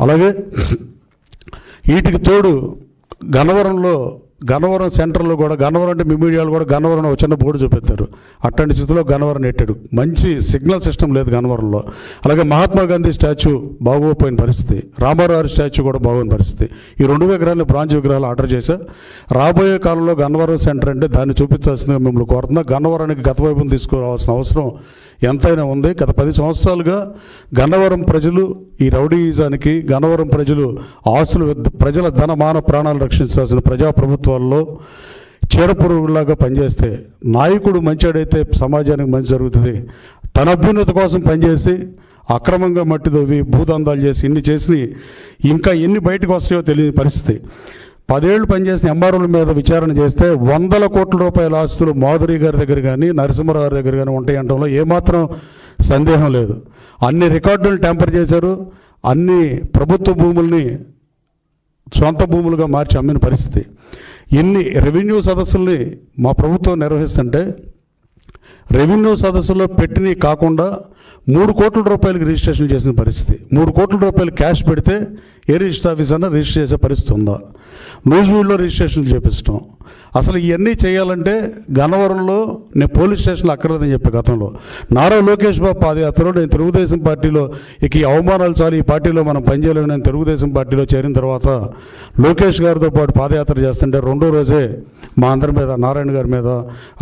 అలాగే వీటికి తోడు గన్నవరంలో గన్నవరం సెంటర్లో కూడా గన్నవరం అంటే మీ మీడియాలో కూడా గన్నవరం ఒక చిన్న బోర్డు చూపెత్తారు అట్టండి స్థితిలో గన్నవరం నెట్టాడు. మంచి సిగ్నల్ సిస్టమ్ లేదు గన్నవరంలో. అలాగే మహాత్మా గాంధీ స్టాచ్యూ బాగోపోయిన పరిస్థితి. రామారావు స్టాచ్యూ కూడా బాగోని పరిస్థితి. ఈ రెండు విగ్రహాలు బ్రాంచ్ విగ్రహాలు ఆర్డర్ చేశా. రాబోయే కాలంలో గన్నవరం సెంటర్ అంటే దాన్ని చూపించాల్సిందిగా మిమ్మల్ని కోరుతున్నా. గన్నవరానికి గత వైపును తీసుకురావాల్సిన అవసరం ఎంతైనా ఉంది. గత పది సంవత్సరాలుగా గన్నవరం ప్రజలు ఈ రౌడీజానికి గన్నవరం ప్రజలు ఆస్తులు ప్రజల ధన మాన ప్రాణాలు రక్షించాల్సిన ప్రభుత్వాల్లో చీడపురుగులాగా పనిచేస్తే నాయకుడు మంచాడైతే సమాజానికి మంచి జరుగుతుంది. తన అభ్యున్నత కోసం పనిచేసి అక్రమంగా మట్టి తవ్వి భూదందాలు చేసి ఇన్ని చేసి ఇంకా ఎన్ని బయటకు వస్తాయో తెలియని పరిస్థితి. పదేళ్ళు పనిచేసిన ఎంఆర్ఓల మీద విచారణ చేస్తే వందల కోట్ల రూపాయల ఆస్తులు మాధురి గారి దగ్గర కానీ నరసింహరావు గారి దగ్గర కానీ ఉంటాయి అనడంలో ఏమాత్రం సందేహం లేదు. అన్ని రికార్డులను ట్యాంపర్ చేశారు. అన్ని ప్రభుత్వ భూముల్ని సొంత భూములుగా మార్చి అమ్మిన పరిస్థితి. ఇన్ని రెవెన్యూ సదస్సుల్ని మా ప్రభుత్వం నిర్వహిస్తుంటే రెవెన్యూ సదస్సులో పెట్టినవి కాకుండా మూడు కోట్ల రూపాయలకి రిజిస్ట్రేషన్ చేసిన పరిస్థితి. మూడు కోట్ల రూపాయలు క్యాష్ పెడితే ఏ రిజిస్టర్ ఆఫీస్ అన్నా రిజిస్టర్ చేసే పరిస్థితి ఉందా? న్యూజివీడ్లో రిజిస్ట్రేషన్ చేపించడం అసలు ఇవన్నీ చేయాలంటే గన్నవరంలో నేను పోలీస్ స్టేషన్లో అక్కర్లేదని చెప్పే గతంలో. నారా లోకేష్ బాబు పాదయాత్రలో నేను తెలుగుదేశం పార్టీలో ఇక ఈ అవమానాలు చాలు ఈ పార్టీలో మనం పనిచేయలేము నేను తెలుగుదేశం పార్టీలో చేరిన తర్వాత లోకేష్ గారితో పాటు పాదయాత్ర చేస్తుంటే రెండో రోజే మా అందరి మీద నారాయణ గారి మీద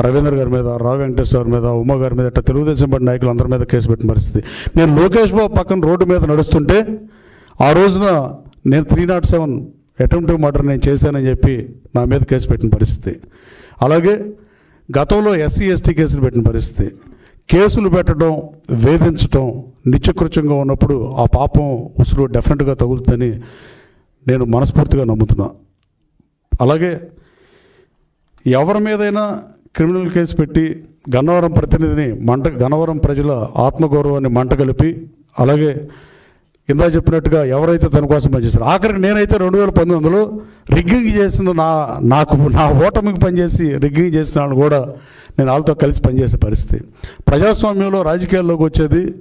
రవీంద్ర గారి మీద రావు వెంకటేశ్వర గారి మీద ఉమా గారి మీద ఇట్లా తెలుగుదేశం పార్టీ నాయకులు అందరి మీద కేసు పెట్టిన పరిస్థితి. నేను లోకేష్ బాబు పక్కన రోడ్డు మీద నడుస్తుంటే ఆ రోజున నేను three nought seven attempt of murder నేను చేశానని చెప్పి నా మీద కేసు పెట్టిన పరిస్థితి. అలాగే గతంలో ఎస్సీ ఎస్టీ కేసులు పెట్టిన పరిస్థితి. కేసులు పెట్టడం వేధించడం నిత్యకృత్యంగా ఉన్నప్పుడు ఆ పాపం ఉసురు డెఫినెట్గా తగులుతుందని నేను మనస్ఫూర్తిగా నమ్ముతున్నా. అలాగే ఎవరి మీదైనా క్రిమినల్ కేసు పెట్టి గన్నవరం ప్రతినిధిని మంట గన్నవరం ప్రజల ఆత్మగౌరవాన్ని మంట కలిపి అలాగే ఇందా చెప్పినట్టుగా ఎవరైతే తన కోసం పనిచేశారు ఆఖరికి నేనైతే రెండు వేల పంతొమ్మిదిలో రిగ్గింగ్ చేసిన నా నాకు నా ఓటమికి పనిచేసి రిగ్గింగ్ చేసిన వాళ్ళు కూడా నేను వాళ్ళతో కలిసి పనిచేసే పరిస్థితి. ప్రజాస్వామ్యంలో రాజకీయాల్లోకి వచ్చేది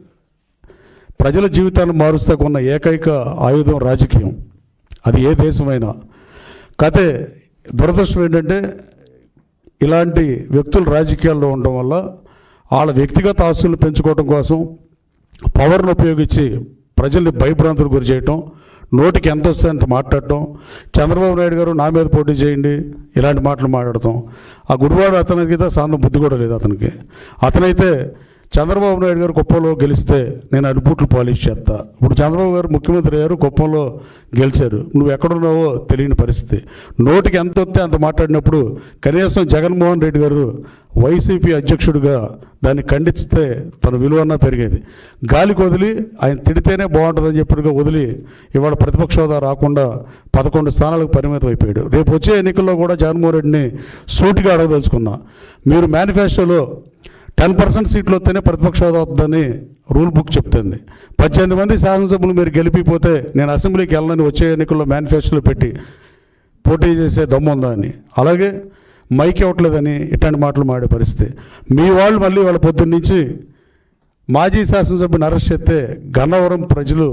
ప్రజల జీవితాన్ని మారుస్తాకున్న ఏకైక ఆయుధం రాజకీయం. అది ఏ దేశమైనా. కతే దురదృష్టం ఏంటంటే ఇలాంటి వ్యక్తులు రాజకీయాల్లో ఉండడం వల్ల వాళ్ళ వ్యక్తిగత ఆస్తులను పెంచుకోవడం కోసం పవర్ను ఉపయోగించి ప్రజల్ని భయభ్రాంతులకు గురి చేయటం నోటికి ఎంత వస్తే అంత మాట్లాడటం చంద్రబాబు నాయుడు గారు నా మీద పోటీ చేయండి ఇలాంటి మాటలు మాట్లాడటం. ఆ గుడివాడు అతనికి అయితే సాంతం బుద్ధి కూడా లేదు అతనికి. అతనైతే చంద్రబాబు నాయుడు గారు కుప్పంలో గెలిస్తే నేను అడుపుట్లు పాలిష్ చేస్తా. ఇప్పుడు చంద్రబాబు గారు ముఖ్యమంత్రి అయ్యారు కుప్పంలో గెలిచారు. నువ్వు ఎక్కడున్నావో తెలియని పరిస్థితి. నోటికి ఎంత వస్తే అంత మాట్లాడినప్పుడు కనీసం జగన్మోహన్ రెడ్డి గారు వైసీపీ అధ్యక్షుడిగా దాన్ని ఖండిస్తే తన విలువన్నా పెరిగేది. గాలికి వదిలి ఆయన తిడితేనే బాగుంటుందని చెప్పినట్టుగా వదిలి ఇవాళ ప్రతిపక్ష హోదా రాకుండా పదకొండు స్థానాలకు పరిమితం అయిపోయాడు. రేపు వచ్చే ఎన్నికల్లో కూడా జగన్మోహన్ రెడ్డిని సూటిగా అడగదలుచుకున్నా. మీరు మేనిఫెస్టోలో టెన్ పర్సెంట్ సీట్లు వస్తేనే ప్రతిపక్ష హోదా వస్తుందని రూల్ బుక్ చెప్తుంది. పద్దెనిమిది మంది శాసనసభ్యులు మీరు గెలిపిపోతే నేను అసెంబ్లీకి వెళ్ళనని వచ్చే ఎన్నికల్లో మేనిఫెస్టోలో పెట్టి పోటీ చేసే దమ్ము ఉందా అని. అలాగే మైక్ ఇవ్వట్లేదని ఇట్లాంటి మాటలు మాడే పరిస్థితి. మీ వాళ్ళు మళ్ళీ వాళ్ళ పొద్దున్న నుంచి మాజీ శాసనసభ్యుని అరెస్ట్ చేస్తే గన్నవరం ప్రజలు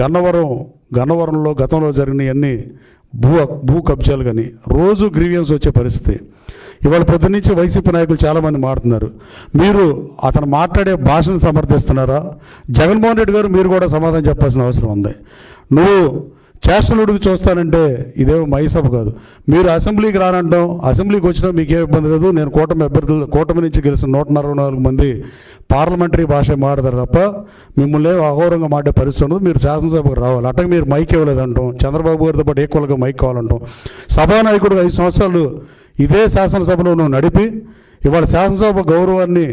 గన్నవరం గన్నవరంలో గతంలో జరిగినవన్నీ భూ భూ కబ్జాలు కానీ రోజు గ్రీవియన్స్ వచ్చే పరిస్థితి. ఇవాళ పొద్దున్నుంచి వైసీపీ నాయకులు చాలామంది మాట్లాడుతున్నారు మీరు అతను మాట్లాడే భాషను సమర్థిస్తున్నారా? జగన్మోహన్ రెడ్డి గారు మీరు కూడా సమాధానం చెప్పాల్సిన అవసరం ఉంది. నువ్వు చేష్టలుడికి చూస్తానంటే ఇదేమో మైసభ కాదు. మీరు అసెంబ్లీకి రానంటాం అసెంబ్లీకి వచ్చినా మీకేం ఇబ్బంది లేదు. నేను కూటమి అభ్యర్థులు కూటమి నుంచి గెలిచిన నూట నలభై నాలుగు మంది పార్లమెంటరీ భాష మాడతారు తప్ప మిమ్మల్ని అఘోరంగా మాడే పరిస్థితి ఉండదు. మీరు శాసనసభకు రావాలి. అట్టగా మీరు మైక్ ఇవ్వలేదంటాం. చంద్రబాబు గారితో పాటు ఈక్వల్గా మైక్ కావాలంటాం. సభానాయకుడు ఐదు సంవత్సరాలు ఇదే శాసనసభలో నువ్వు నడిపి ఇవాళ శాసనసభ గౌరవాన్ని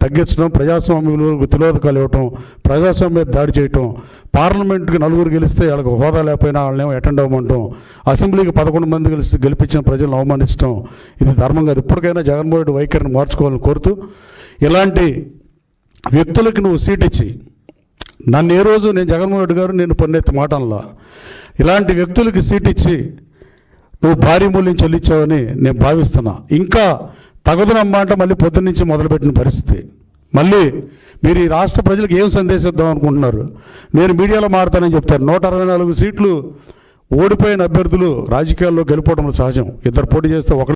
తగ్గించడం ప్రజాస్వామ్య విలువలకు తిలోదకాలు ఇవ్వటం ప్రజాస్వామ్య దాడి చేయటం పార్లమెంట్కి నలుగురు గెలిస్తే వాళ్ళకి హోదా లేకపోయినా వాళ్ళని అటెండ్ అవ్వమంటాం అసెంబ్లీకి పదకొండు మంది గెలిచి గెలిపించిన ప్రజలను అవమానించడం ఇది ధర్మం కాదు. ఇప్పటికైనా జగన్మోహన్ రెడ్డి వైఖరిని మార్చుకోవాలని కోరుతూ ఇలాంటి వ్యక్తులకు నువ్వు సీట్ ఇచ్చి నన్ను ఏ రోజు నేను జగన్మోహన్ రెడ్డి గారు నేను పొన్నెత్తి మాటల్లో ఇలాంటి వ్యక్తులకి సీట్ ఇచ్చి నువ్వు భారీ మూల్యం చెల్లించావని నేను భావిస్తున్నా. ఇంకా తగదునమ్మా అంటే మళ్ళీ పొద్దున్నుంచి మొదలుపెట్టిన పరిస్థితి. మళ్ళీ మీరు ఈ రాష్ట్ర ప్రజలకు ఏం సందేశం ఇద్దాం అనుకుంటున్నారు? నేను మీడియాలో మారుతానని చెప్తారు. నూట అరవై నాలుగు సీట్లు ఓడిపోయిన అభ్యర్థులు రాజకీయాల్లో గెలుపోవడం సహజం. ఇద్దరు పోటీ చేస్తే ఒకరు